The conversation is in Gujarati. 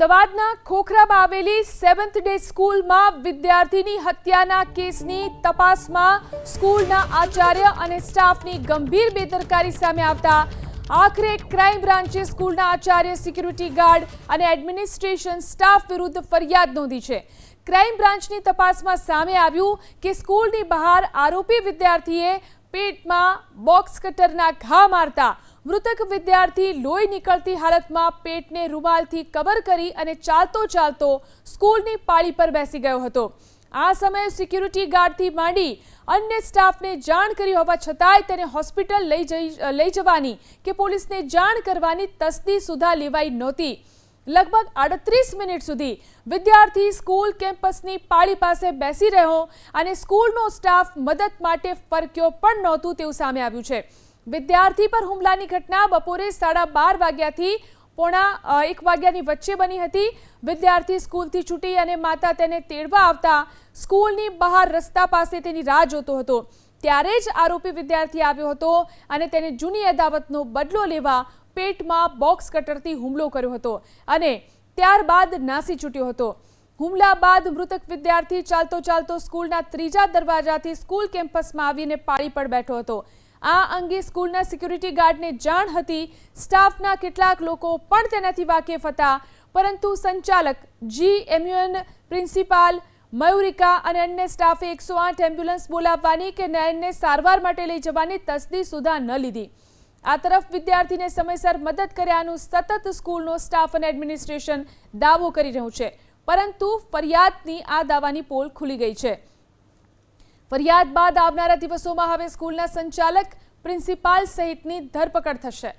અમદાવાદના ખોખરામાં આવેલી સેવન્થ ડે સ્કૂલમાં વિદ્યાર્થીની હત્યાના કેસની તપાસમાં સ્કૂલના આચાર્ય અને સ્ટાફની ગંભીર બેદરકારી સામે આવતા આખરે ક્રાઇમ બ્રાન્ચે સ્કૂલના આચાર્ય સિક્યુરિટી ગાર્ડ અને એડમિનિસ્ટ્રેશન સ્ટાફ વિરુદ્ધ ફરિયાદ નોંધી છે. ક્રાઇમ બ્રાન્ચની તપાસમાં સામે આવ્યું કે સ્કૂલની બહાર આરોપી વિદ્યાર્થીએ પેટમાં બોક્સ કટરના ઘા મારતા મૃતક વિદ્યાર્થી લોહી નીકળતી હાલતમાં પેટને રૂમાલથી કવર કરી અને ચાલતો ચાલતો સ્કૂલની પાળી પર બેસી ગયો હતો. આ સમયે સિક્યુરિટી ગાર્ડથી માંડી અન્ય સ્ટાફને જાણ કરી હોવા છતાંય તેને હોસ્પિટલ લઈ જઈ, લઈ જવાની કે પોલીસને જાણ કરવાની તસ્દી સુધા લેવાઈ નહોતી. લગભગ આડત્રીસ મિનિટ સુધી વિદ્યાર્થી સ્કૂલ કેમ્પસની પાળી પાસે બેસી રહ્યો અને સ્કૂલનો સ્ટાફ મદદ માટે ફરક્યો પણ નહોતું તેવું સામે આવ્યું છે. વિદ્યાર્થી પર હુમલાની ઘટના બપોરે સાડા બાર વાગ્યાથી પોણા એક વાગ્યાની વચ્ચે બની હતી. વિદ્યાર્થી સ્કૂલથી છૂટી અને માતા તેને તેડવા આવતા સ્કૂલની બહાર રસ્તા પાસે તેની રાહ જોતો હતો. ત્યારે જ આરોપી વિદ્યાર્થી આવ્યો હતો અને તેને જૂની અદાવતનો બદલો લેવા પેટમાં બોક્સ કટરથી હુમલો કર્યો હતો અને ત્યારબાદ નાસી છૂટ્યો હતો. હુમલા બાદ મૃતક વિદ્યાર્થી ચાલતો ચાલતો સ્કૂલના ત્રીજા દરવાજાથી સ્કૂલ કેમ્પસમાં આવીને પાળી પર બેઠો હતો. આ અંગે સ્કૂલના સિક્યુરિટી ગાર્ડને જાણ હતી. સ્ટાફના કેટલાક લોકો પણ તેનાથી વાકેફ હતા. પરંતુ સંચાલક, જી એમ્યુએન પ્રિન્સિપાલ, મયુરિકા અને અન્ય સ્ટાફે એકસો આઠ એમ્બ્યુલન્સ બોલાવવાની કે નયનને સારવાર માટે લઈ જવાની તસદી સુધા ન લીધી. આ તરફ વિદ્યાર્થીને સમયસર મદદ કર્યાનું સતત સ્કૂલનો સ્ટાફ અને એડમિનિસ્ટ્રેશન દાવો કરી રહ્યું છે. પરંતુ ફરિયાદની આ દાવાની પોલ ખુલી ગઈ છે. ફરિયાદ બાદ આવનારા દિવસોમાં હવે સ્કૂલના સંચાલક પ્રિન્સિપાલ સહિતની ધરપકડ થશે.